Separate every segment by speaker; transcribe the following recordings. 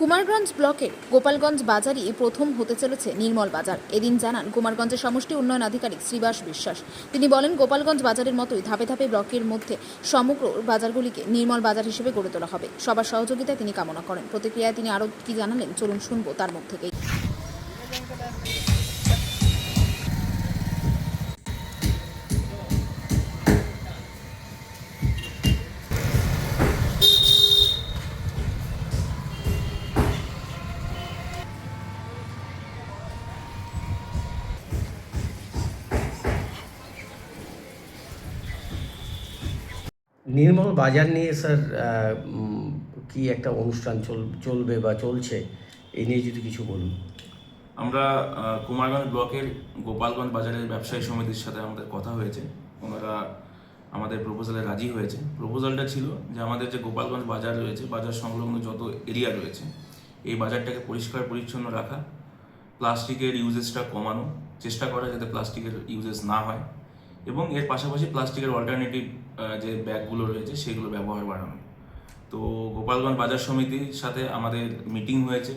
Speaker 1: কুমারগঞ্জ ব্লকের গোপালগঞ্জ বাজারই প্রথম হতে চলেছে নির্মল বাজার। এদিন জানান, কুমারগঞ্জের সমষ্টি উন্নয়ন আধিকারিক শ্রীবাস বিশ্বাস। তিনি বলেন, গোপালগঞ্জ বাজারের মতোই ধাপে ধাপে ব্লকের মধ্যে সমগ্র বাজারগুলিকে নির্মল বাজার হিসেবে গড়ে তোলা হবে। সবার সহযোগিতায় তিনি কামনা করেন। প্রতিক্রিয়ায় তিনি আরও কি জানালেন, চলুন শুনব তার মুখ থেকেই।
Speaker 2: নির্মল বাজার নিয়ে স্যার কি একটা অনুষ্ঠান চল, চলবে বা চলছে এই নিয়ে যদি কিছু বলুন।
Speaker 3: আমরা কুমারগঞ্জ ব্লকের গোপালগঞ্জ বাজারের ব্যবসায়ী সমিতির সাথে আমাদের কথা হয়েছে। ওনারা আমাদের প্রপোজালে রাজি হয়েছে। প্রপোজালটা ছিল যে আমাদের যে গোপালগঞ্জ বাজার রয়েছে, বাজার সংলগ্ন যত এরিয়া রয়েছে, এই বাজারটাকে পরিষ্কার পরিচ্ছন্ন রাখা, প্লাস্টিকের ইউজেসটা কমানো, চেষ্টা করা যাতে প্লাস্টিকের ইউজেস না হয়, এবং এর পাশাপাশি প্লাস্টিকের অল্টারনেটিভ যে ব্যাগগুলো রয়েছে সেগুলো ব্যবহার বাড়ানো। তো গোপালগঞ্জ বাজার সমিতির সাথে আমাদের মিটিং হয়েছে।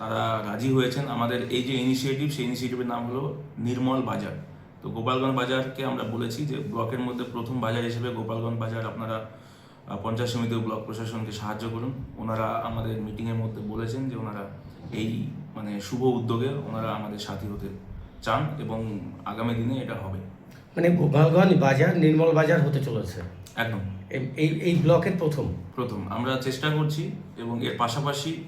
Speaker 3: তারা রাজি হয়েছেন। আমাদের এই যে ইনিশিয়েটিভ সেই ইনিশিয়েটিভের নাম হলো নির্মল বাজার। তো গোপালগঞ্জ বাজারকে আমরা বলেছি যে ব্লকের মধ্যে প্রথম বাজার হিসেবে গোপালগঞ্জ বাজার আপনারা পঞ্চায়েত সমিতি ও ব্লক প্রশাসনকে সাহায্য করুন। ওনারা আমাদের মিটিংয়ের মধ্যে বলেছেন যে ওনারা এই মানে শুভ উদ্যোগে ওনারা আমাদের সাথী হতে চান এবং আগামী দিনে এটা হবে।
Speaker 2: মানে গোপালগঞ্জ বাজার নির্মল বাজার হতে চলেছে।
Speaker 3: একদম।
Speaker 2: এই- এই ব্লকের প্রথম।
Speaker 3: প্রথম। আমরা চেষ্টা করছি এবং এর পাশাপাশি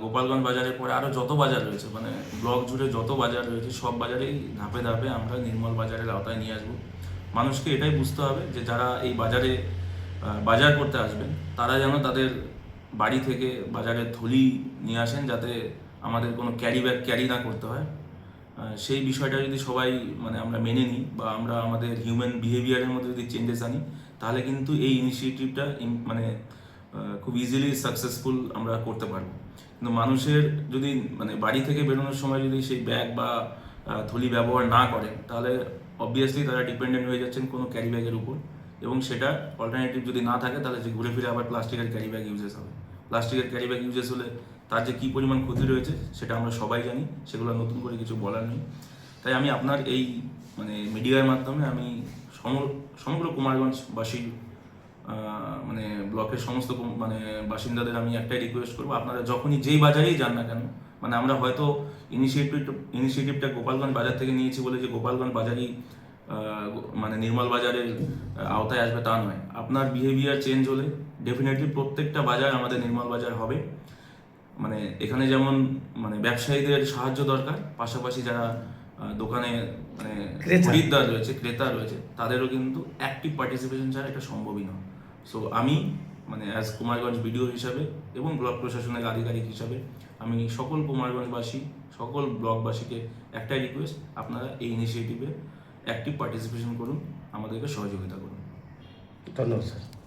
Speaker 3: গোপালগঞ্জ বাজারের পরে আরও যত বাজার রয়েছে মানে ব্লক জুড়ে যত বাজার রয়েছে সব বাজারেই ধাপে ধাপে আমরা নির্মল বাজারের আওতায় নিয়ে আসব। মানুষকে এটাই বুঝতে হবে যে যারা এই বাজারে বাজার করতে আসবেন তারা যেন তাদের বাড়ি থেকে বাজারের থলি নিয়ে আসেন যাতে আমাদের কোনো ক্যারি ব্যাগ ক্যারি না করতে হয়। সেই বিষয়টা যদি সবাই মানে আমরা মেনে নিই বা আমরা আমাদের হিউম্যান বিহেভিয়ারের মধ্যে যদি চেঞ্জেস আনি, তাহলে কিন্তু এই ইনিশিয়েটিভটা মানে খুব ইজিলি সাকসেসফুল আমরা করতে পারব। কিন্তু মানুষের যদি মানে বাড়ি থেকে বেরোনোর সময় যদি সেই ব্যাগ বা থলি ব্যবহার না করে, তাহলে অবভিয়াসলি তারা ডিপেন্ডেন্ট হয়ে যাচ্ছেন কোনো ক্যারি ব্যাগের উপর এবং সেটা অল্টারনেটিভ যদি না থাকে, তাহলে যে ঘুরে ফিরে আবার প্লাস্টিকের ক্যারি ব্যাগ ইউজেস হবে। প্লাস্টিকের ক্যারি ব্যাগ ইউজেস হলে তার যে কী পরিমাণ ক্ষতি রয়েছে সেটা আমরা সবাই জানি, সেগুলো নতুন করে কিছু বলার নেই। তাই আমি আপনার এই মানে মিডিয়ার মাধ্যমে আমি সম- সমগ্র কুমারগঞ্জবাসীর মানে ব্লকের সমস্ত মানে বাসিন্দাদের আমি একটাই রিকোয়েস্ট করব, আপনারা যখনই যেই বাজারেই যান না কেন মানে আমরা হয়তো ইনিশিয়েটিভ ইনিশিয়েটিভটা গোপালগঞ্জ বাজার থেকে নিয়েছি বলে যে গোপালগঞ্জ বাজারই মানে নির্মল বাজারের আওতায় আসবে তা নয়। আপনার বিহেভিয়ার চেঞ্জ হলে ডেফিনেটলি প্রত্যেকটা বাজার আমাদের নির্মল বাজার হবে। মানে এখানে যেমন মানে ব্যবসায়ীদের সাহায্য দরকার পাশাপাশি যারা দোকানে মানে খরিদ্দার রয়েছে ক্রেতা রয়েছে তাদেরও কিন্তু অ্যাক্টিভ পার্টিসিপেশন ছাড়া এটা সম্ভবই নয় সো আমি মানে অ্যাজ কুমারগঞ্জ বিডিও হিসাবে এবং ব্লক প্রশাসনের আধিকারিক হিসাবে আমি সকল কুমারগঞ্জবাসী সকল ব্লকবাসীকে একটাই রিকোয়েস্ট আপনারা এই ইনিশিয়েটিভে অ্যাক্টিভ পার্টিসিপেশন করুন আমাদেরকে সহযোগিতা করুন।
Speaker 2: ধন্যবাদ স্যার